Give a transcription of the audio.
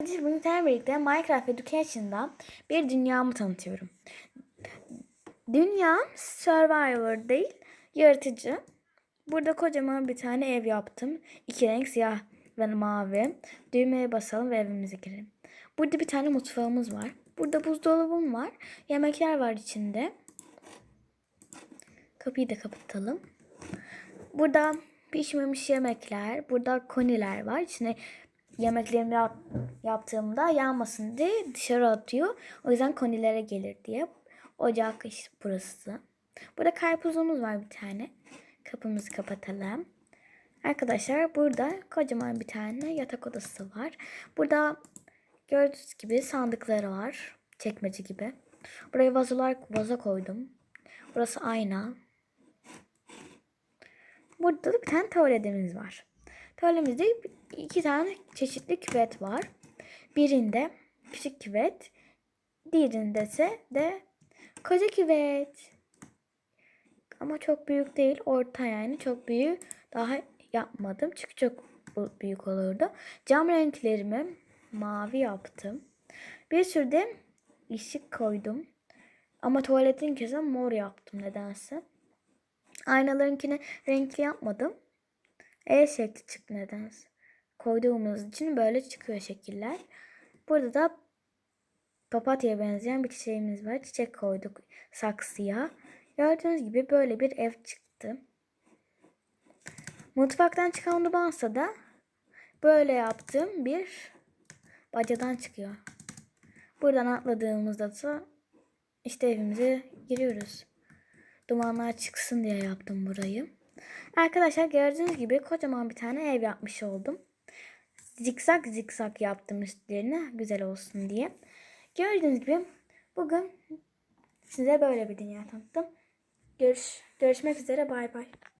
Bugün sizlerle birlikte Minecraft Education'da bir dünyamı tanıtıyorum. Dünyam Survivor değil, yaratıcı. Burada kocaman bir tane ev yaptım. İki renk siyah ve mavi. Düğmeye basalım ve evimize girelim. Burada bir tane mutfağımız var. Burada buzdolabım var. Yemekler var içinde. Kapıyı da kapatalım. Burada pişmemiş yemekler, burada koniler var. İçine yemeklerimi yap- yaptığımda yanmasın diye dışarı atıyor. O yüzden konilere gelir diye. Ocak işte burası. Burada karpuzumuz var bir tane. Kapımızı kapatalım. Arkadaşlar burada kocaman bir tane yatak odası var. Burada gördüğünüz gibi sandıkları var. Çekmece gibi. Buraya vazolar vaza koydum. Burası ayna. Burada da bir tane tuvaletimiz var. Tuvaletimizde iki tane çeşitli küvet var. Birinde küçük küvet, diğerinde ise de koca küvet. Ama çok büyük değil, orta yani çok büyük daha yapmadım çünkü çok büyük olurdu. Cam renklerimi mavi yaptım. Bir sürü de ışık koydum. Ama tuvaletin kese mor yaptım nedense. Aynalarınkini renkli yapmadım. E şekli çıktı nedense. Koyduğumuz için böyle çıkıyor şekiller. Burada da papatya'ya benzeyen bir çiçeğimiz var. Çiçek koyduk saksıya. Gördüğünüz gibi böyle bir ev çıktı. Mutfaktan çıkan dubansa da böyle yaptığım bir bacadan çıkıyor. Buradan atladığımızda da işte evimize giriyoruz. Dumanlar çıksın diye yaptım burayı. Arkadaşlar gördüğünüz gibi kocaman bir tane ev yapmış oldum. Zikzak zikzak yaptım üstlerine güzel olsun diye. Gördüğünüz gibi bugün size böyle bir dünya tanıttım. Görüş, görüşmek üzere bay bay.